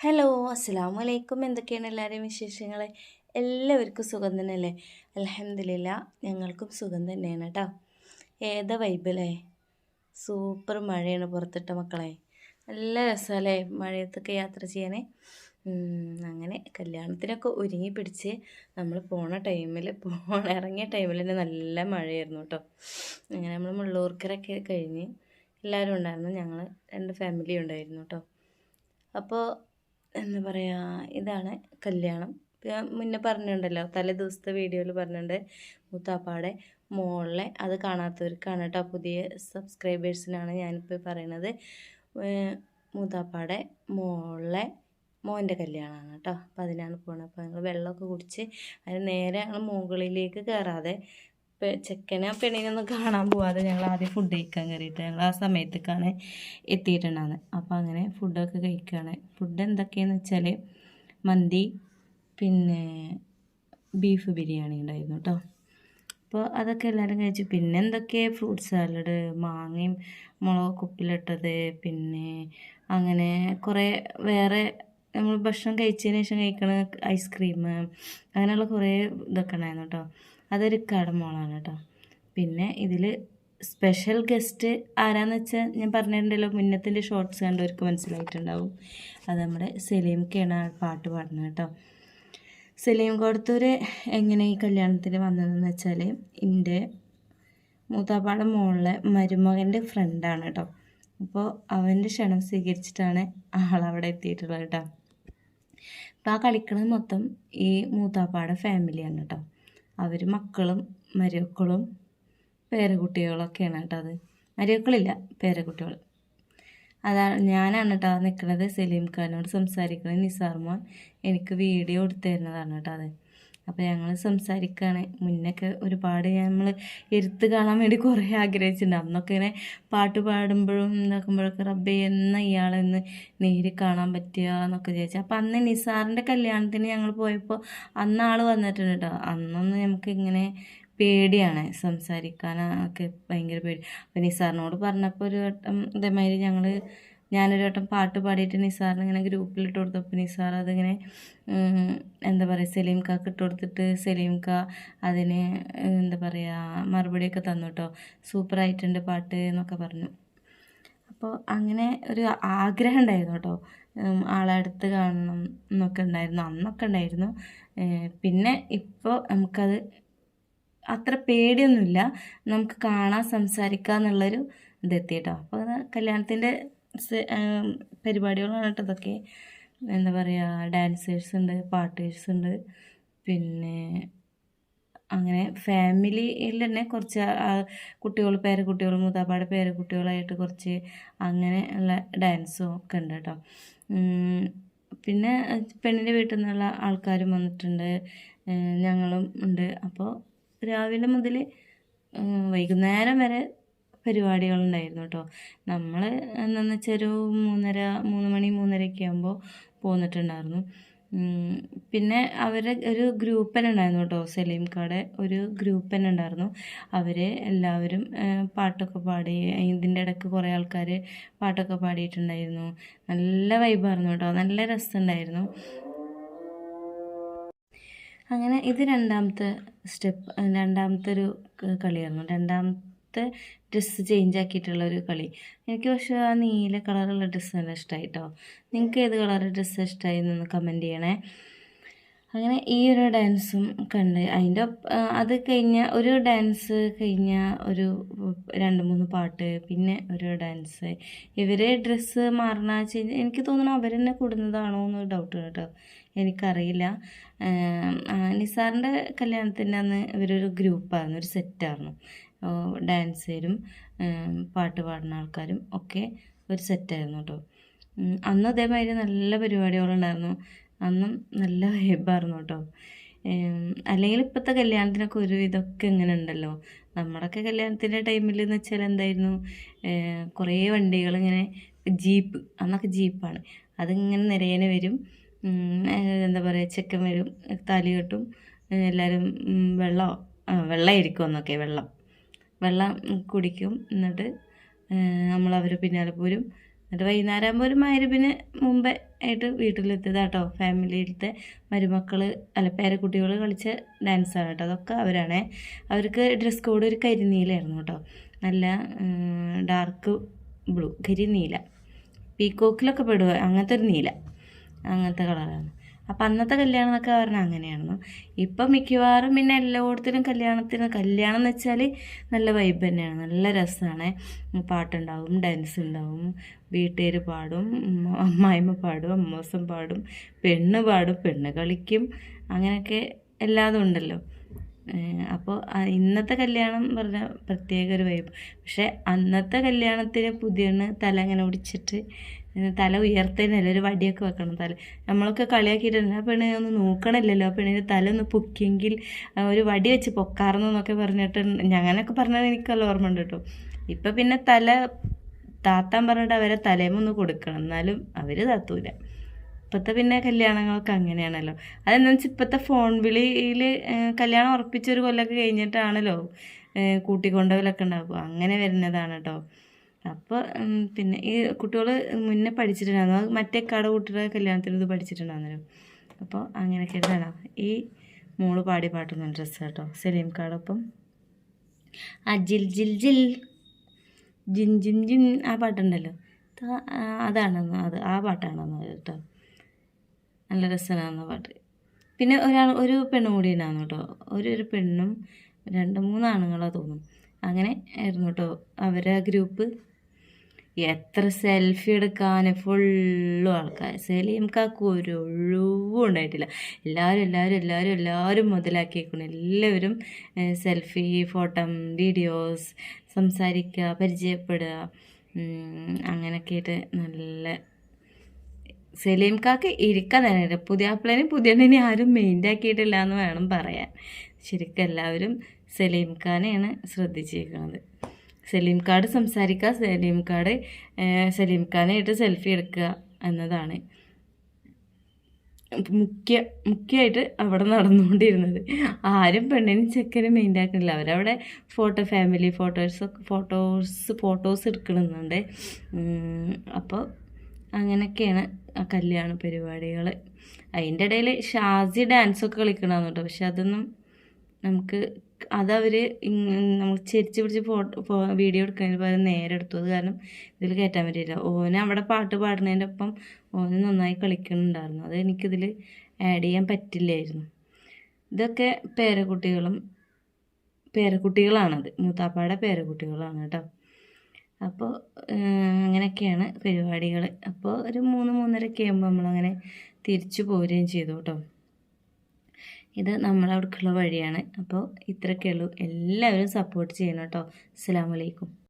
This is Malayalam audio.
ഹലോ അസ്സാം വലൈക്കും എന്തൊക്കെയാണ് എല്ലാവരുടെയും വിശേഷങ്ങൾ എല്ലാവർക്കും സുഖം തന്നെയല്ലേ? അലഹമില്ല ഞങ്ങൾക്കും സുഖം തന്നെയാണ് കേട്ടോ ഏതാ വൈബല്ലേ? സൂപ്പർ മഴയാണ് പുറത്തിട്ട മക്കളെ. നല്ല രസമല്ലേ മഴയത്തൊക്കെ യാത്ര ചെയ്യാനേ? അങ്ങനെ കല്യാണത്തിനൊക്കെ ഒരുങ്ങി പിടിച്ച് നമ്മൾ പോണ ടൈമിൽ പോണ ഇറങ്ങിയ ടൈമിൽ തന്നെ നല്ല മഴയായിരുന്നു കേട്ടോ അങ്ങനെ നമ്മൾ മുള്ളൂർക്കരൊക്കെ കഴിഞ്ഞ് എല്ലാവരും ഉണ്ടായിരുന്നു. ഞങ്ങൾ രണ്ട് ഫാമിലി ഉണ്ടായിരുന്നു കേട്ടോ അപ്പോൾ എന്താ പറയുക ഇതാണ് കല്യാണം. ഞാൻ മുന്നേ പറഞ്ഞിട്ടുണ്ടല്ലോ തലേ ദിവസത്തെ വീഡിയോയിൽ പറഞ്ഞിട്ടുണ്ട് മുത്താപ്പാടെ മോളിലെ അത് കാണാത്തവർക്കാണ് കേട്ടോ പുതിയ സബ്സ്ക്രൈബേഴ്സിനാണ് ഞാനിപ്പോൾ പറയുന്നത് മൂത്താപ്പാടെ മോളിലെ മോന്റെ കല്യാണമാണ് കേട്ടോ അപ്പോൾ അതിനാണ് പോകുന്നത് അപ്പോൾ ഞങ്ങൾ വെള്ളമൊക്കെ കുടിച്ച് അതിന് നേരെ ഞങ്ങൾ മുകളിലേക്ക് കയറാതെ ചെക്കനെ പെണ്ണിനൊന്നും കാണാൻ പോവാതെ ഞങ്ങൾ ആദ്യം ഫുഡ് കഴിക്കാൻ കയറിയിട്ട് ഞങ്ങൾ ആ സമയത്തേക്കാണ് എത്തിയിട്ടുണ്ടാകുന്നത് അപ്പോൾ അങ്ങനെ ഫുഡൊക്കെ കഴിക്കുകയാണ് ഫുഡ് എന്തൊക്കെയാണെന്ന് വെച്ചാൽ മന്തി പിന്നെ ബീഫ് ബിരിയാണി ഉണ്ടായിരുന്നു കേട്ടോ അപ്പോൾ അതൊക്കെ എല്ലാവരും കഴിച്ചു. പിന്നെ എന്തൊക്കെ ഫ്രൂട്ട് സാലഡ് മാങ്ങയും മുളക് കുപ്പിലിട്ടത് പിന്നെ അങ്ങനെ കുറേ വേറെ നമ്മൾ ഭക്ഷണം കഴിച്ചതിന് ശേഷം കഴിക്കണ ഐസ്ക്രീം അങ്ങനെയുള്ള കുറേ ഇതൊക്കെ ഉണ്ടായിരുന്നു കേട്ടോ അതൊരു കടമോളാണ് കേട്ടോ പിന്നെ ഇതിൽ സ്പെഷ്യൽ ഗസ്റ്റ് ആരാന്ന് വെച്ചാൽ ഞാൻ പറഞ്ഞിട്ടുണ്ടല്ലോ മുന്നത്തിന്റെ ഷോർട്സ് കണ്ടവർക്ക് മനസ്സിലായിട്ടുണ്ടാവും. അത് നമ്മുടെ സലീംക്കാണ് പാട്ട് പാടുന്നത് കേട്ടോ. സലീം കൊടുത്തൂർ എങ്ങനെ ഈ കല്യാണത്തിന് വന്നതെന്ന് വെച്ചാൽ എന്റെ മൂത്താപ്പാടെ മോളിലെ മരുമകന്റെ ഫ്രണ്ടാണ് കേട്ടോ. അപ്പോൾ അവന്റെ ക്ഷണം സ്വീകരിച്ചിട്ടാണ് ആളവിടെ എത്തിയിട്ടുള്ളത് കേട്ടോ. അപ്പോൾ ആ കളിക്കുന്നത് മൊത്തം ഈ മൂത്താപ്പാടെ ഫാമിലിയാണ് കേട്ടോ. അവർ മക്കളും മരുമക്കളും പേരക്കുട്ടികളൊക്കെയാണ് കേട്ടോ അത് മരുമക്കളില്ല പേരക്കുട്ടികൾ അതാണ് ഞാനാണ് കേട്ടോ നിൽക്കുന്നത് സലീം ഖാനോട് സംസാരിക്കുന്നത് നിസാർ മോൻ എനിക്ക് വീഡിയോ എടുത്തു തരുന്നതാണ് കേട്ടോ അത് അപ്പോൾ ഞങ്ങൾ സംസാരിക്കുകയാണ് മുന്നൊക്കെ ഒരുപാട് നമ്മൾ എരുത്ത് കാണാൻ വേണ്ടി കുറേ ആഗ്രഹിച്ചിട്ടുണ്ട്. അന്നൊക്കെ ഇങ്ങനെ പാട്ട് പാടുമ്പോഴും ഇതാക്കുമ്പോഴൊക്കെ റബ്ബെ എന്ന ഇയാളെന്ന് നേരി കാണാൻ പറ്റുക എന്നൊക്കെ ചോദിച്ചു അപ്പോൾ അന്ന് നിസാറിന്റെ കല്യാണത്തിന് ഞങ്ങൾ പോയപ്പോൾ അന്ന് ആൾ വന്നിട്ടുണ്ട് കേട്ടോ അന്നൊന്ന് നമുക്ക് ഇങ്ങനെ പേടിയാണ്. സംസാരിക്കാനൊക്കെ ഭയങ്കര പേടി. അപ്പോൾ നിസാറിനോട് പറഞ്ഞപ്പോൾ ഒരു വട്ടം ഇതേമാതിരി ഞങ്ങൾ ഞാനൊരു വട്ടം പാട്ട് പാടിയിട്ട് നിസാറിന് ഇങ്ങനെ ഗ്രൂപ്പിലിട്ട് കൊടുത്തപ്പോൾ നിസാർ അതിങ്ങനെ എന്താ പറയുക സലീം കാക്ക് ഇട്ട് കൊടുത്തിട്ട് സലീം കാ അതിന് എന്താ പറയുക മറുപടിയൊക്കെ തന്നു കേട്ടോ സൂപ്പറായിട്ടുണ്ട് പാട്ട് എന്നൊക്കെ പറഞ്ഞു. അപ്പോൾ അങ്ങനെ ഒരു ആഗ്രഹം ഉണ്ടായിരുന്നു കേട്ടോ ആളടുത്ത് കാണണം എന്നൊക്കെ ഉണ്ടായിരുന്നു. അന്നൊക്കെ ഉണ്ടായിരുന്നു. പിന്നെ ഇപ്പോൾ നമുക്കത് അത്ര പേടിയൊന്നുമില്ല. നമുക്ക് കാണാൻ സംസാരിക്കുക എന്നുള്ളൊരു ഇതെത്തി കേട്ടോ അപ്പോൾ കല്യാണത്തിന്റെ പരിപാടികളാണ് കേട്ടോ ഇതൊക്കെ. എന്താ പറയുക ഡാൻസേഴ്സ് ഉണ്ട് പാട്ടേഴ്സ് ഉണ്ട്. പിന്നെ അങ്ങനെ ഫാമിലിയിൽ തന്നെ കുറച്ച് കുട്ടികൾ പേരക്കുട്ടികൾ മൂത്താപ്പാട് പേരക്കുട്ടികളായിട്ട് കുറച്ച് അങ്ങനെ ഉള്ള ഡാൻസും ഒക്കെ ഉണ്ട് കേട്ടോ. പിന്നെ പെണ്ണിന്റെ വീട്ടിൽ നിന്നുള്ള ആൾക്കാരും വന്നിട്ടുണ്ട്. ഞങ്ങളും ഉണ്ട്. അപ്പോൾ രാവിലെ മുതൽ വൈകുന്നേരം വരെ പരിപാടികളുണ്ടായിരുന്നു കേട്ടോ നമ്മൾ എന്താണെന്ന് വെച്ചാൽ ഒരു മൂന്നര മൂന്ന് മണി മൂന്നരയൊക്കെ ആകുമ്പോൾ പോന്നിട്ടുണ്ടായിരുന്നു. പിന്നെ അവരെ ഒരു ഗ്രൂപ്പ് തന്നെ ഉണ്ടായിരുന്നു കേട്ടോ സലീം കാടെ ഒരു ഗ്രൂപ്പ് തന്നെ ഉണ്ടായിരുന്നു അവർ എല്ലാവരും പാട്ടൊക്കെ പാടി ഇതിന്റെ ഇടയ്ക്ക് കുറേ ആൾക്കാർ പാട്ടൊക്കെ പാടിയിട്ടുണ്ടായിരുന്നു. നല്ല വൈബായിരുന്നു കേട്ടോ നല്ല രസമുണ്ടായിരുന്നു അങ്ങനെ ഇത് രണ്ടാമത്തെ സ്റ്റെപ്പ് രണ്ടാമത്തെ ഒരു കളിയായിരുന്നു. രണ്ടാമത്തെ ഡ്രസ്സ് ചേഞ്ച് ആക്കിയിട്ടുള്ള ഒരു കളി. എനിക്ക് പക്ഷേ ആ നീല കളറുള്ള ഡ്രസ്സ് നല്ല ഇഷ്ടമായി കേട്ടോ നിങ്ങൾക്ക് ഏത് കളർ ഡ്രസ്സ് ഇഷ്ടമായി എന്നൊന്ന് കമന്റ് ചെയ്യണേ. അങ്ങനെ ഈ ഒരു ഡാൻസും കണ്ട്. അതിന്റെ അത് കഴിഞ്ഞ ഒരു ഡാൻസ് കഴിഞ്ഞ ഒരു രണ്ട് മൂന്ന് പാട്ട് പിന്നെ ഒരു ഡാൻസ് ഇവർ ഡ്രസ്സ് മാറണ എനിക്ക് തോന്നുന്നു അവർ കൂടുന്നതാണോ എന്ന് ഡൗട്ട് കേട്ടോ എനിക്കറിയില്ല. നിസാറിന്റെ കല്യാണത്തിന്റെ അന്ന് ഇവരൊരു ഗ്രൂപ്പായിരുന്നു ഒരു സെറ്റായിരുന്നു. ഡാൻസേരും പാട്ട് പാടുന്ന ആൾക്കാരും ഒക്കെ ഒരു സെറ്റായിരുന്നു കേട്ടോ അന്ന് അതേമാതിരി നല്ല പരിപാടികളുണ്ടായിരുന്നു. അന്നും നല്ല വൈബായിരുന്നു കേട്ടോ അല്ലെങ്കിൽ ഇപ്പോഴത്തെ കല്യാണത്തിനൊക്കെ ഒരു ഇതൊക്കെ ഇങ്ങനെ ഉണ്ടല്ലോ. നമ്മുടെയൊക്കെ കല്യാണത്തിന്റെ ടൈമിൽ എന്ന് വെച്ചാൽ എന്തായിരുന്നു? കുറേ വണ്ടികൾ ഇങ്ങനെ ജീപ്പ് അന്നൊക്കെ ജീപ്പാണ്. അതിങ്ങനെ നിരയനെ വരും. എന്താ പറയുക ചെക്കൻ വരും താലി കെട്ടും എല്ലാവരും വെള്ളം വെള്ളമായിരിക്കും എന്നൊക്കെ വെള്ളം. വെള്ളം കുടിക്കും എന്നിട്ട് നമ്മൾ അവർ പിന്നാലെ പോരും. എന്നിട്ട് വൈകുന്നേരം ആകുമ്പോൾ ഒരു മരുവിന് മുമ്പേ ആയിട്ട് വീട്ടിലെത്തിയതാട്ടോ. ഫാമിലിയിലത്തെ മരുമക്കൾ അല്ല പേരക്കുട്ടികൾ കളിച്ച ഡാൻസാണ് കേട്ടോ. അതൊക്കെ അവരാണേ. അവർക്ക് ഡ്രസ് കോഡ് ഒരു കരിനീലായിരുന്നു കേട്ടോ. നല്ല ഡാർക്ക് ബ്ലൂ കരിനീല. പീക്കോക്കിലൊക്കെ പെടുക അങ്ങനത്തെ ഒരു നീല. അങ്ങനത്തെ കളറാണ്. അപ്പം അന്നത്തെ കല്യാണം എന്നൊക്കെ പറഞ്ഞാൽ അങ്ങനെയായിരുന്നു. ഇപ്പം മിക്കവാറും പിന്നെ എല്ലായിടത്തിനും കല്യാണത്തിന് കല്യാണം എന്ന് വെച്ചാൽ നല്ല വൈബ് തന്നെയാണ്. നല്ല രസമാണ് പാട്ടുണ്ടാവും ഡാൻസ് ഉണ്ടാവും വീട്ടുകാർ പാടും അമ്മായിമ്മ പാടും അമ്മോസം പാടും പെണ്ണ് പാടും പെണ്ണ് കളിക്കും അങ്ങനെയൊക്കെ എല്ലാതും ഉണ്ടല്ലോ. അപ്പോൾ ഇന്നത്തെ കല്യാണം പറഞ്ഞ പ്രത്യേക ഒരു വൈബ് പക്ഷേ അന്നത്തെ കല്യാണത്തിന് പുതിയ തല അങ്ങനെ ഒടിച്ചിട്ട് തല ഉയർത്തേനല്ലേ ഒരു വടിയൊക്കെ വെക്കണം തല. നമ്മളൊക്കെ കളിയാക്കിയിട്ടുണ്ട് ആ പെണ്ണിനെ ഒന്ന് നോക്കണില്ലല്ലോ. ആ പെണ്ണിന്റെ തല ഒന്ന് പൊക്കിയെങ്കിൽ ഒരു വടി വെച്ച് പൊക്കാറുന്നു എന്നൊക്കെ പറഞ്ഞിട്ട് ഞാനൊക്കെ പറഞ്ഞത് എനിക്കല്ല ഓർമ്മ ഉണ്ട് കേട്ടോ. ഇപ്പം പിന്നെ തല താത്താൻ പറഞ്ഞിട്ട് അവരെ തലേമൊന്ന് കൊടുക്കണം. എന്നാലും അവർ താത്തൂല. ഇപ്പോഴത്തെ പിന്നെ കല്യാണങ്ങളൊക്കെ അങ്ങനെയാണല്ലോ. അതെന്താണെന്ന് വെച്ചാൽ ഇപ്പോഴത്തെ ഫോൺ വിളിയിൽ കല്യാണം ഉറപ്പിച്ചൊരു കൊല്ലമൊക്കെ കഴിഞ്ഞിട്ടാണല്ലോ കൂട്ടിക്കൊണ്ടവരൊക്കെ ഉണ്ടാകും അങ്ങനെ വരുന്നതാണ് കേട്ടോ. അപ്പോൾ പിന്നെ ഈ കുട്ടികൾ മുന്നേ പഠിച്ചിട്ടുണ്ടായിരുന്നു. മറ്റേ കട കൂട്ടിയുടെ കല്യാണത്തിന് ഇത് പഠിച്ചിട്ടുണ്ടായിരുന്നല്ലോ. അപ്പോൾ അങ്ങനെയൊക്കെ ഇതാണ് ഈ മോൾ പാടി പാട്ടുന്ന ഡ്രസ്സ് കേട്ടോ സലീം കാടൊപ്പം. ആ ജിൽ ജിൽ ജിൽ. ജിൻ ജിൻ ജിൻ. ആ പാട്ടുണ്ടല്ലോ. അതാണെന്ന് അത് ആ പാട്ടാണെന്ന് കേട്ടോ. നല്ല രസമാണ് പാട്ട്. പിന്നെ ഒരാൾ ഒരു പെണ്ണും കൂടി ഉണ്ടായിരുന്നു കേട്ടോ. ഒരു ഒരു പെണ്ണും രണ്ട് മൂന്ന് ആണുങ്ങളോ തോന്നും അങ്ങനെ ആയിരുന്നു കേട്ടോ. അവരെ ഗ്രൂപ്പ്. എത്ര സെൽഫി എടുക്കാൻ ഫുള്ളും ആൾക്കാർ സലീം കാക്ക് ഒരു ഒഴിവും ഉണ്ടായിട്ടില്ല. എല്ലാവരും എല്ലാവരും എല്ലാവരും എല്ലാവരും മുതലാക്കിയേക്കണം. എല്ലാവരും സെൽഫി ഫോട്ടോ വീഡിയോസ് സംസാരിക്കുക പരിചയപ്പെടുക അങ്ങനെയൊക്കെ ആയിട്ട് നല്ല സലീം കാക്ക് ഇരിക്കാൻ തന്നെ പുതിയ ആപ്പിളിനെ പുതിയണ്ണിനെ ആരും മെയിന്റെ ആക്കിയിട്ടില്ല എന്ന് വേണം പറയാൻ. ശരിക്കും എല്ലാവരും സലീം ഖാനെയാണ് ശ്രദ്ധിച്ചിരിക്കുന്നത്. സലീം കാർഡ് സംസാരിക്കുക സലീം കാർഡ് സലീം ഖാനായിട്ട് സെൽഫി എടുക്കുക എന്നതാണ്. മുഖ്യ മുഖ്യമായിട്ട് അവിടെ നടന്നുകൊണ്ടിരുന്നത്. ആരും പെണ്ണിനും ചെക്കനും മെയിന്റെ ആക്കുന്നില്ല അവരവിടെ photo family photos photos photos എടുക്കണമെന്നുണ്ട് അപ്പോൾ അങ്ങനെയൊക്കെയാണ് ആ കല്യാണ പരിപാടികൾ അതിന്റെ ഇടയിൽ ഷാസി ഡാൻസൊക്കെ കളിക്കണമെന്നുണ്ട് പക്ഷെ അതൊന്നും നമുക്ക് അതവർ നമ്മൾ ചിരിച്ച് പിടിച്ച് ഫോട്ടോ വീഡിയോ എടുക്കുന്നതിന് പകരം നേരെ എടുത്തു. അത് കാരണം ഇതിൽ കയറ്റാൻ പറ്റില്ല ഓന് അവിടെ പാട്ട് പാടുന്നതിന്റെ ഒപ്പം ഓന് നന്നായി കളിക്കുന്നുണ്ടായിരുന്നു. അത് എനിക്കിതിൽ ആഡ് ചെയ്യാൻ പറ്റില്ലായിരുന്നു. ഇതൊക്കെ പേരക്കുട്ടികളും പേരക്കുട്ടികളാണത്. മൂത്താപ്പാടെ പേരക്കുട്ടികളാണ് കേട്ടോ. അപ്പോൾ അങ്ങനെയൊക്കെയാണ് പരിപാടികൾ അപ്പോൾ ഒരു മൂന്ന് മൂന്നരയൊക്കെ ആകുമ്പോൾ നമ്മളങ്ങനെ തിരിച്ചു പോരുകയും ചെയ്തു കേട്ടോ. ഇത് നമ്മളവിടേക്കുള്ള വഴിയാണ്. അപ്പോൾ ഇത്രയൊക്കെ ഉള്ളൂ. എല്ലാവരും സപ്പോർട്ട് ചെയ്യണം കേട്ടോ. അസ്സാം വലൈക്കും